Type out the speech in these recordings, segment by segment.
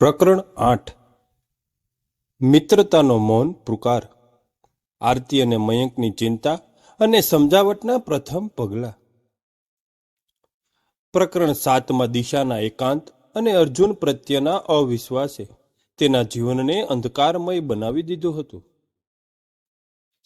પ્રકરણ આઠ. મિત્રતાનો મૌન પુકાર. આરતી અને મયંકની ચિંતા અને સમજાવટના પ્રથમ પગલાં. પ્રકરણ સાતમાં દિશાના એકાંત અને અર્જુન પ્રત્યેના અવિશ્વાસે. તેના જીવનને અંધકારમય બનાવી દીધું હતું.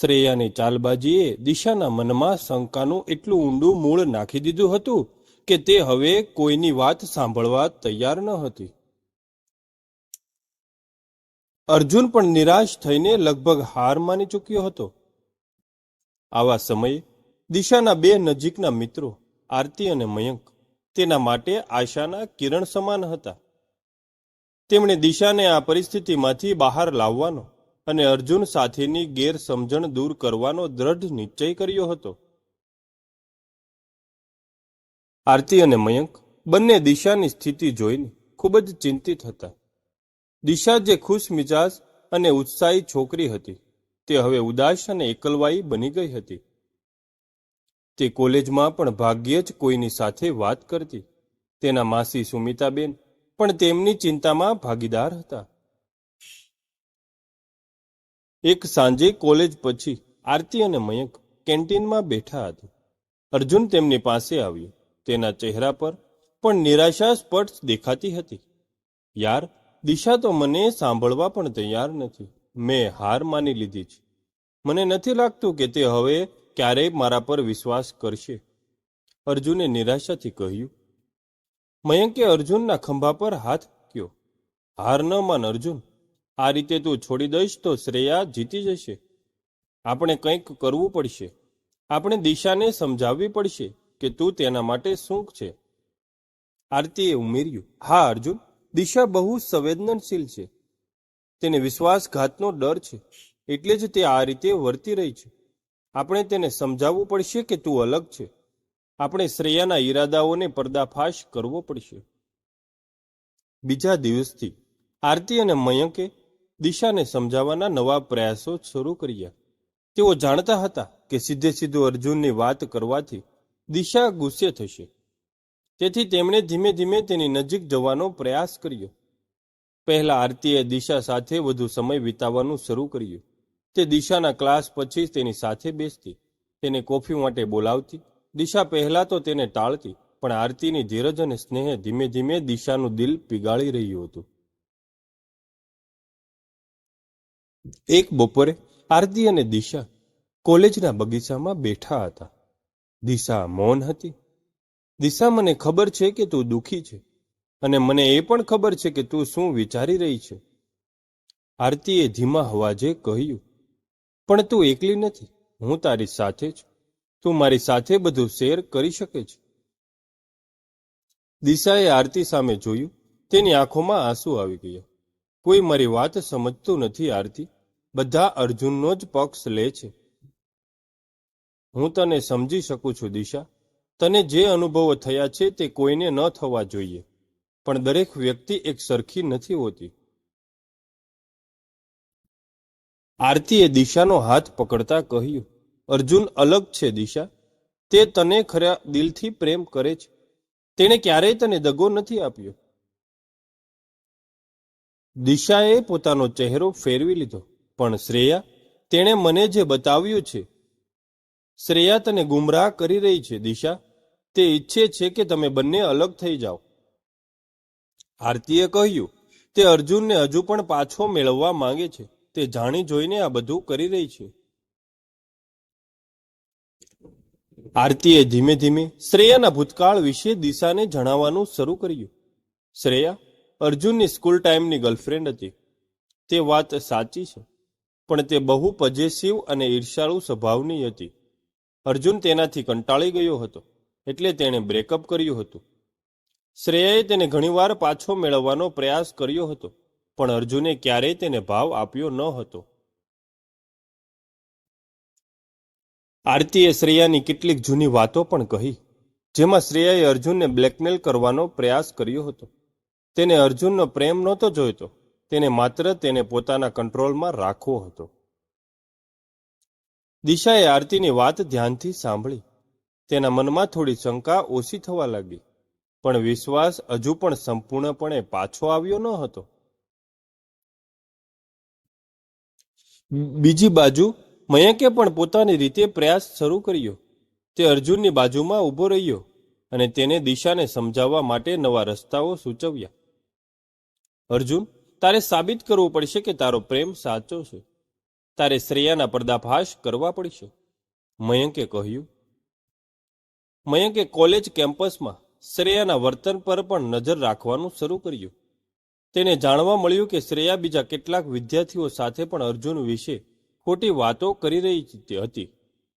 શ્રેયાની ચાલબાજીએ દિશાના મનમાં શંકાનું એટલું ઊંડું મૂળ નાખી દીધું હતું કે તે હવે કોઈની વાત સાંભળવા તૈયાર ન હતી. અર્જુન પણ નિરાશ થઈને લગભગ હાર માની ચૂક્યો હતો. આવા સમયે દિશાના બે નજીકના મિત્રો, આરતી અને મયંક, તેના માટે આશાના કિરણ સમાન હતા. તેમણે દિશાને આ પરિસ્થિતિમાંથી બહાર લાવવાનો અને અર્જુન સાથેની ગેરસમજણ દૂર કરવાનો દ્રઢ નિશ્ચય કર્યો હતો. આરતી અને મયંક બંને દિશાની સ્થિતિ જોઈને ખૂબ જ ચિંતિત હતા. દિશા જે ખુશ મિજાજ અને ઉત્સાહી છોકરી હતી, તે હવે ઉદાસ અને એકલવાઈ બની ગઈ હતી. તે કોલેજમાં પણ ભાગ્યે જ કોઈની સાથે વાત કરતી. તેના માસી સુમિતાબેન પણ તેમની ચિંતામાં ભાગીદાર હતા. એક સાંજે કોલેજ પછી આરતી અને મયંક કેન્ટીનમાં બેઠા હતા. અર્જુન તેમની પાસે આવ્યો. તેના ચહેરા પર પણ નિરાશા સ્પષ્ટ દેખાતી હતી. યાર દિશા તો મને સાંભળવા પણ તૈયાર નથી. મેં હાર માની લીધી છે. મને નથી લાગતું કે તે હવે ક્યારેય મારા પર વિશ્વાસ કરશે. અર્જુને નિરાશાથી કહ્યું. મયંકે અર્જુનના ખંભા પર હાથ મૂક્યો. હાર ન માન અર્જુન. આ રીતે તું છોડી દઈશ તો શ્રેયા જીતી જશે. આપણે કંઈક કરવું પડશે. આપણે દિશાને સમજાવવી પડશે કે તું તેના માટે શું છે. આરતીએ ઉમેર્યું. હા, અર્જુન. દિશા બહુ સંવેદનશીલ છે. તેને વિશ્વાસઘાતનો ડર છે. એટલે જ તે આ રીતે વર્તી રહી છે. આપણે તેને સમજાવવું પડશે કે તું અલગ છે. આપણે શ્રેયાના ઈરાદાઓને પર્દાફાશ કરવો પડશે. બીજા દિવસથી આરતી અને મયંકે દિશાને સમજાવવાના નવા પ્રયાસો શરૂ કર્યા. તેઓ જાણતા હતા કે સીધે સીધું અર્જુનની વાત કરવાથી દિશા ગુસ્સે થશે. તેથી તેમણે ધીમે ધીમે તેની નજીક જવાનો પ્રયાસ કર્યો. પહેલા આરતીએ દિશા સાથે વધુ સમય વિતાવવાનું શરૂ કર્યું. તે દિશાના ક્લાસ પછી તેની સાથે બેસતી. તેને કોફી માટે બોલાવતી. દિશા પહેલા તો તેને ટાળતી, પણ આરતીની ધીરજ અને સ્નેહ ધીમે ધીમે દિશાનું દિલ પીગાળી રહ્યું હતું. એક બપોરે આરતી અને દિશા કોલેજના બગીચામાં બેઠા હતા. દિશા મૌન હતી. દિશા મને ખબર છે કે તું દુઃખી છે. અને મને એ પણ ખબર છે કે તું શું વિચારી રહી છે. આરતીએ ધીમા હવાજે કહ્યું, પણ તું એકલી નથી. હું તારી સાથે છું. તું મારી સાથે બધું શેર કરી શકે છે. દિશાએ આરતી સામે જોયું. તેની આંખોમાં આંસુ આવી ગયા. કોઈ મારી વાત સમજતું નથી, આરતી. બધા અર્જુનનો જ પક્ષ લે છે. હું તને સમજી શકું છું, દિશા. તને જે અનુભવો થયા છે તે કોઈને ન થવા જોઈએ. પણ દરેક વ્યક્તિ એક સરખી નથી હોતી. આરતીએ દિશાનો હાથ પકડતા કહ્યું, અર્જુન અલગ છે દિશા. તે તને ખરા દિલથી પ્રેમ કરે છે. તેણે ક્યારેય તને દગો નથી આપ્યો. દિશાએ પોતાનો ચહેરો ફેરવી લીધો, પણ શ્રેયા, તેણે મને જે બતાવ્યું છે, શ્રેયા તને ગુમરાહ કરી રહી છે, દિશા. તે ઈચ્છે છે કે તમે બંને અલગ થઈ જાઓ. આરતીએ કહ્યું, તે અર્જુનને હજુ પણ પાછો મેળવવા માંગે છે. તે જાણી જોઈને આ બધું કરી રહી છે. આરતીએ ધીમે ધીમે શ્રેયાના ભૂતકાળ વિશે દિશાને જણાવવાનું શરૂ કર્યું. શ્રેયા, અર્જુનની સ્કૂલ ટાઈમની ગર્લફ્રેન્ડ હતી. તે વાત સાચી છે, પણ તે બહુ પજેસિવ અને ઈર્ષાળુ સ્વભાવની હતી. અર્જુન તેનાથી કંટાળી ગયો હતો. એટલે તેણે બ્રેકઅપ કર્યું હતું. શ્રેયાએ તેને ઘણીવાર પાછો મેળવવાનો પ્રયાસ કર્યો હતો, પણ અર્જુને ક્યારેય તેને ભાવ આપ્યો ન હતો. આરતીએ શ્રેયાની કેટલીક જૂની વાતો પણ કહી, જેમાં શ્રેયાએ અર્જુનને બ્લેકમેલ કરવાનો પ્રયાસ કર્યો હતો. તેને અર્જુનનો પ્રેમ નહોતો જોઈતો, તેને માત્ર તેને પોતાના કંટ્રોલમાં રાખવો હતો. દિશાએ આરતીની વાત ધ્યાનથી સાંભળી. તેના મનમાં થોડી શંકા ઓછી થવા લાગી. પણ વિશ્વાસ હજુ પણ સંપૂર્ણપણે પાછો આવ્યો ન હતો. બીજી બાજુ, મયંકે પણ પોતાની રીતે પ્રયાસ શરૂ કર્યો. તે અર્જુનની બાજુમાં ઊભો રહ્યો અને તેને દિશાને સમજાવવા માટે નવા રસ્તાઓ સૂચવ્યા. અર્જુન, તારે સાબિત કરવું પડશે કે તારો પ્રેમ સાચો છે. તારે શ્રેયાના પર્દાફાશ કરવા પડશે. મયંકે કહ્યું. મયંકે કોલેજ કેમ્પસમાં શ્રેયાના વર્તન પર પણ નજર રાખવાનું શરૂ કર્યું. તેને જાણવા મળ્યું કે શ્રેયા બીજા કેટલાક વિદ્યાર્થીઓ સાથે પણ અર્જુન વિશે ખોટી વાતો કરી રહી હતી.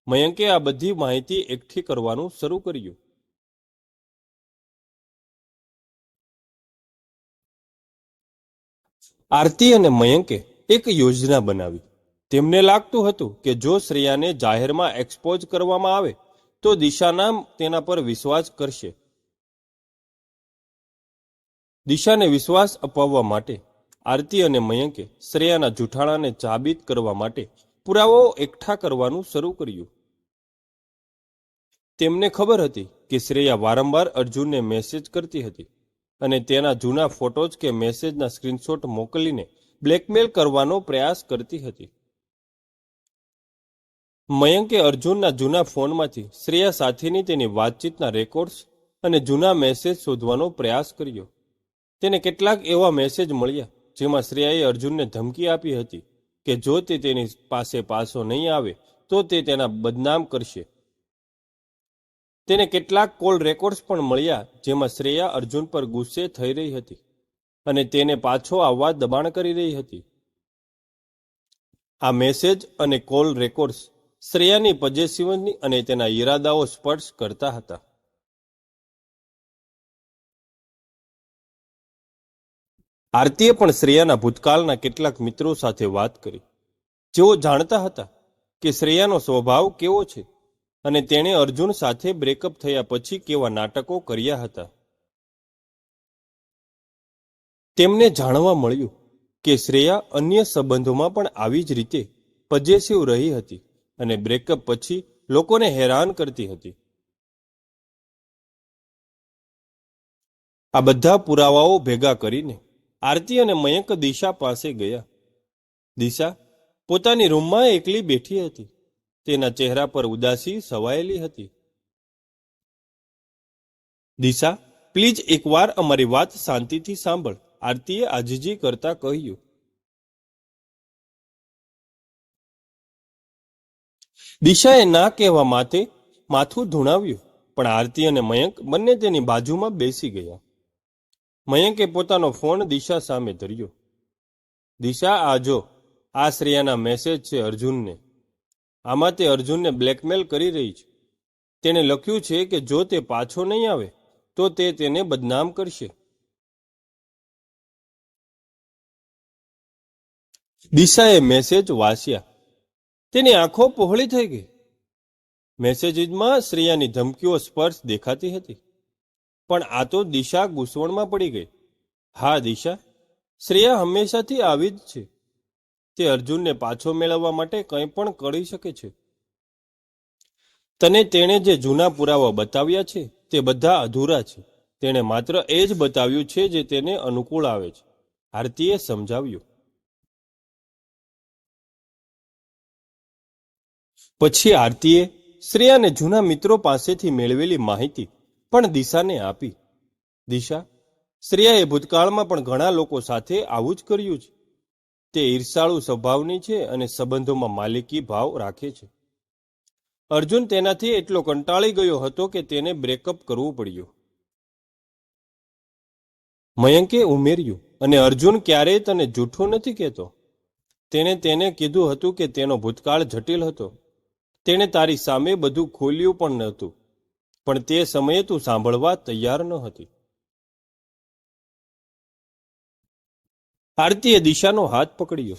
મયંકે આ બધી માહિતી એકઠી કરવાનું શરૂ કર્યું. આરતી અને મયંકે એક યોજના બનાવી. તેમને લાગતું હતું કે જો શ્રેયાને જાહેરમાં એક્સપોઝ કરવામાં આવે તો દિશાના તેના પર વિશ્વાસ કરશે. દિશાને વિશ્વાસ અપાવવા માટે આરતી અને મયંકે શ્રેયાના જૂઠાણાને સાબિત કરવા માટે પુરાવો એકઠા કરવાનું શરૂ કર્યું. તેમને ખબર હતી કે શ્રેયા વારંવાર અર્જુનને મેસેજ કરતી હતી અને તેના જૂના ફોટોઝ કે મેસેજના સ્ક્રીનશોટ મોકલીને બ્લેકમેલ કરવાનો પ્રયાસ કરતી હતી. મયંકે અર્જુનના જૂના ફોનમાંથી શ્રેયા સાથેની તેની વાતચીતના રેકોર્ડ્સ અને જૂના મેસેજ શોધવાનો પ્રયાસ કર્યો. તેને કેટલાક એવા મેસેજ મળ્યા જેમાં શ્રેયાએ અર્જુનને ધમકી આપી હતી કે જો તે તેની પાસે પાછો નહીં આવે, તો તે તેના બદનામ કરશે. તેને કેટલાક કોલ રેકોર્ડ્સ પણ મળ્યા જેમાં શ્રેયા અર્જુન પર ગુસ્સે થઈ રહી હતી અને તેને પાછો આવવા દબાણ કરી રહી હતી. આ મેસેજ અને કોલ રેકોર્ડ્સ શ્રેયાની પજેસિવની અને તેના ઈરાદાઓ સ્પર્શ કરતા હતા. આરતીએ પણ શ્રેયાના ભૂતકાળના કેટલાક મિત્રો સાથે વાત કરી. જેઓ જાણતા હતા કે શ્રેયાનો સ્વભાવ કેવો છે અને તેણે અર્જુન સાથે બ્રેકઅપ થયા પછી કેવા નાટકો કર્યા હતા. તેમને જાણવા મળ્યું કે શ્રેયા અન્ય સંબંધોમાં પણ આવી જ રીતે પજેસિવ રહી હતી. અને બ્રેકઅપ પછી લોકોને હેરાન કરતી હતી. આ બધા પુરાવાઓ ભેગા કરીને આરતી અને મયંક દિશા પાસે ગયા. દિશા પોતાની રૂમમાં એકલી બેઠી હતી. તેના ચહેરા પર ઉદાસી સવાયેલી હતી. દિશા, પ્લીઝ એકવાર અમારી વાત શાંતિથી સાંભળ. આરતીએ આજીજી કરતા કહ્યું દિશાએ ના કહેવા માટે માથું ધૂણાવ્યું, પણ આરતી અને મયંક બંને તેની બાજુમાં બેસી ગયા. મયંકે પોતાનો ફોન દિશા સામે ધર્યો. દિશા, આ જો, આ શ્રેયાના મેસેજ છે અર્જુનને. આમાં તે અર્જુનને બ્લેકમેલ કરી રહી છે. તેણે લખ્યું છે કે જો તે પાછો નહીં આવે, તો તે તેને બદનામ કરશે. દિશાએ મેસેજ વાંચ્યા. તેની આંખો પહોળી થઈ ગઈ. મેસેજીસમાં શ્રેયાની ધમકીઓ સ્પર્શ દેખાતી હતી. પણ આ તો દિશા ગુસવણમાં પડી ગઈ. હા, દિશા, શ્રેયા હંમેશાથી આવી જ છે. તે અર્જુનને પાછો મેળવવા માટે કંઈ પણ કરી શકે છે. તને તેણે જે જૂના પુરાવા બતાવ્યા છે, તે બધા અધૂરા છે. તેણે માત્ર એ જ બતાવ્યું છે જે તેને અનુકૂળ આવે છે. આરતીએ સમજાવ્યું. પછી આરતીએ શ્રેયાને જૂના મિત્રો પાસેથી મેળવેલી માહિતી પણ દિશાને આપી. દિશા, શ્રેયાએ ભૂતકાળમાં પણ ઘણા લોકો સાથે આવું જ કર્યું છે. તે ઈર્ષાળુ સ્વભાવની છે અને સંબંધોમાં માલિકી ભાવ રાખે છે. અર્જુન તેનાથી એટલો કંટાળી ગયો હતો કે તેને બ્રેકઅપ કરવું પડ્યું. મયંકે ઉમેર્યું, અને અર્જુન ક્યારેય તને જૂઠું નથી કહેતો. તેને તેને કીધું હતું કે તેનો ભૂતકાળ જટિલ હતો. તેણે તારી સામે બધું ખોલ્યું પણ નહોતું. પણ તે સમયે તું સાંભળવા તૈયાર ન હતી આરતીએ દિશાનો હાથ પકડ્યો.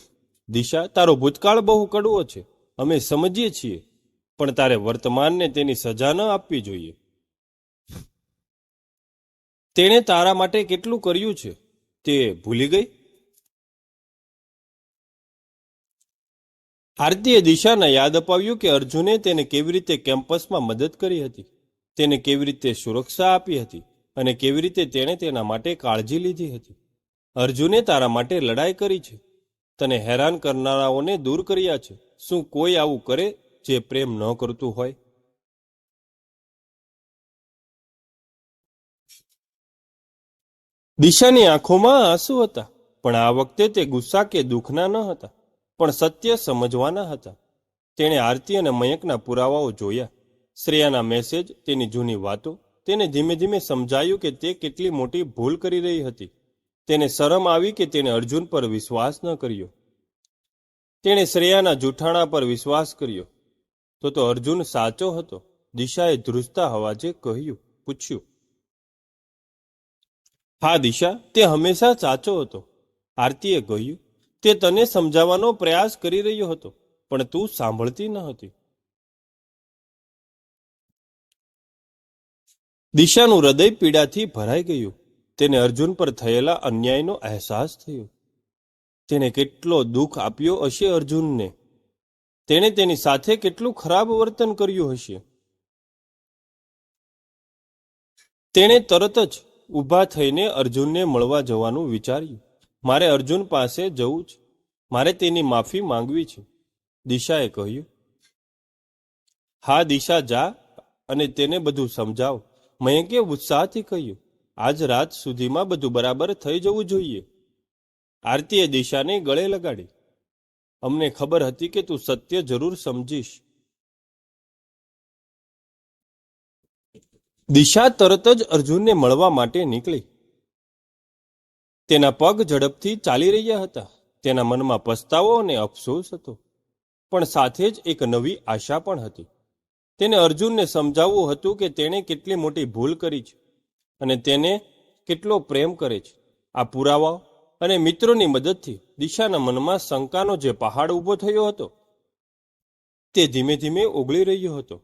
દિશા, તારો ભૂતકાળ બહુ કડવો છે. અમે સમજીએ છીએ, પણ તારે વર્તમાનને તેની સજા ન આપવી જોઈએ. તેણે તારા માટે કેટલું કર્યું છે? તે ભૂલી ગઈ? આરતીએ દિશાને યાદ અપાવ્યું કે અર્જુને તેને કેવી રીતે કેમ્પસમાં મદદ કરી હતી, તેને કેવી રીતે સુરક્ષા આપી હતી અને કેવી રીતે તેણે તેના માટે કાળજી લીધી હતી. અર્જુને તારા માટે લડાઈ કરી છે. તને હેરાન કરનારાઓને દૂર કર્યા છે. શું કોઈ આવું કરે જે પ્રેમ ન કરતું હોય? દિશાની આંખોમાં આંસુ હતા, પણ આ વખતે તે ગુસ્સા કે દુઃખના ન હતા. પણ સત્ય સમજવાના હતા. તેણે આરતી અને મયંકના પુરાવાઓ જોયા. શ્રેયાના મેસેજ, તેની જૂની વાતો, તેને ધીમે ધીમે સમજાયું કે તે કેટલી મોટી ભૂલ કરી રહી હતી. તેને શરમ આવી કે તેણે અર્જુન પર વિશ્વાસ ન કર્યો. તેણે શ્રેયાના જૂઠાણા પર વિશ્વાસ કર્યો. તો તો અર્જુન સાચો હતો. દિશાએ ધ્રુજતા હવાજે કહ્યું, પૂછ્યું. હા દિશા, તે હંમેશા સાચો હતો. આરતીએ કહ્યું તે તને સમજાવવાનો પ્રયાસ કરી રહ્યો હતો, પણ તું સાંભળતી ન હતી. દિશાનું હૃદય પીડાથી ભરાઈ ગયું. તેને અર્જુન પર થયેલા અન્યાયનો અહેસાસ થયો. તેને કેટલો દુઃખ આપ્યો હશે અર્જુનને? તેણે તેની સાથે કેટલું ખરાબ વર્તન કર્યું હશે? તેણે તરત જ ઊભા થઈને અર્જુનને મળવા જવાનું વિચાર્યું. મારે અર્જુન પાસે જવું છે. મારે તેની માફી માંગવી છે. દિશાએ કહ્યું. હા, દિશા, જા અને તેને બધું સમજાવ. મયંકે ઉત્સાહથી કહ્યું. આજ રાત સુધીમાં બધું બરાબર થઈ જવું જોઈએ. આરતીએ દિશાને ગળે લગાડી. અમને ખબર હતી કે તું સત્ય જરૂર સમજીશ. દિશા તરત જ અર્જુનને મળવા માટે નીકળી. તેના પગ ઝડપથી ચાલી રહ્યા હતા. તેના મનમાં પસ્તાવો અને અફસોસ હતો. પણ સાથે જ એક નવી આશા પણ હતી. તેને અર્જુનને સમજાવવું હતું કે તેણે કેટલી મોટી ભૂલ કરી છે અને તેને કેટલો પ્રેમ કરે છે. આ પુરાવાઓ અને મિત્રોની મદદથી દિશાના મનમાં શંકાનો જે પહાડ ઊભો થયો હતો, તે ધીમે ધીમે ઓગળી રહ્યો હતો.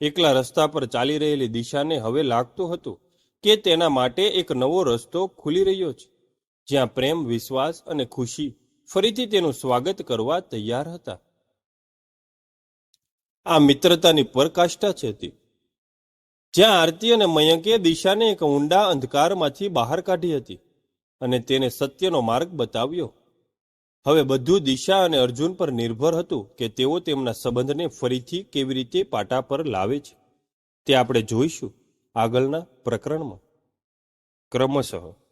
એકલા રસ્તા પર ચાલી રહેલી દિશાને હવે લાગતું હતું કે તેના માટે એક નવો રસ્તો ખુલી રહ્યો છે. જ્યાં પ્રેમ, વિશ્વાસ અને ખુશી ફરીથી તેનું સ્વાગત કરવા તૈયાર હતા. આ મિત્રતાની પરકાષ્ઠા છે તે. જ્યાં આરતી અને મયંકે દિશાને એક ઊંડા અંધકારમાંથી બહાર કાઢી હતી અને તેને સત્યનો માર્ગ બતાવ્યો. હવે બધું દિશા અને અર્જુન પર નિર્ભર હતું કે તેઓ તેમના સંબંધને ફરીથી કેવી રીતે પાટા પર લાવે છે. તે આપણે જોઈશું આગળના પ્રકરણમાં. ક્રમશઃ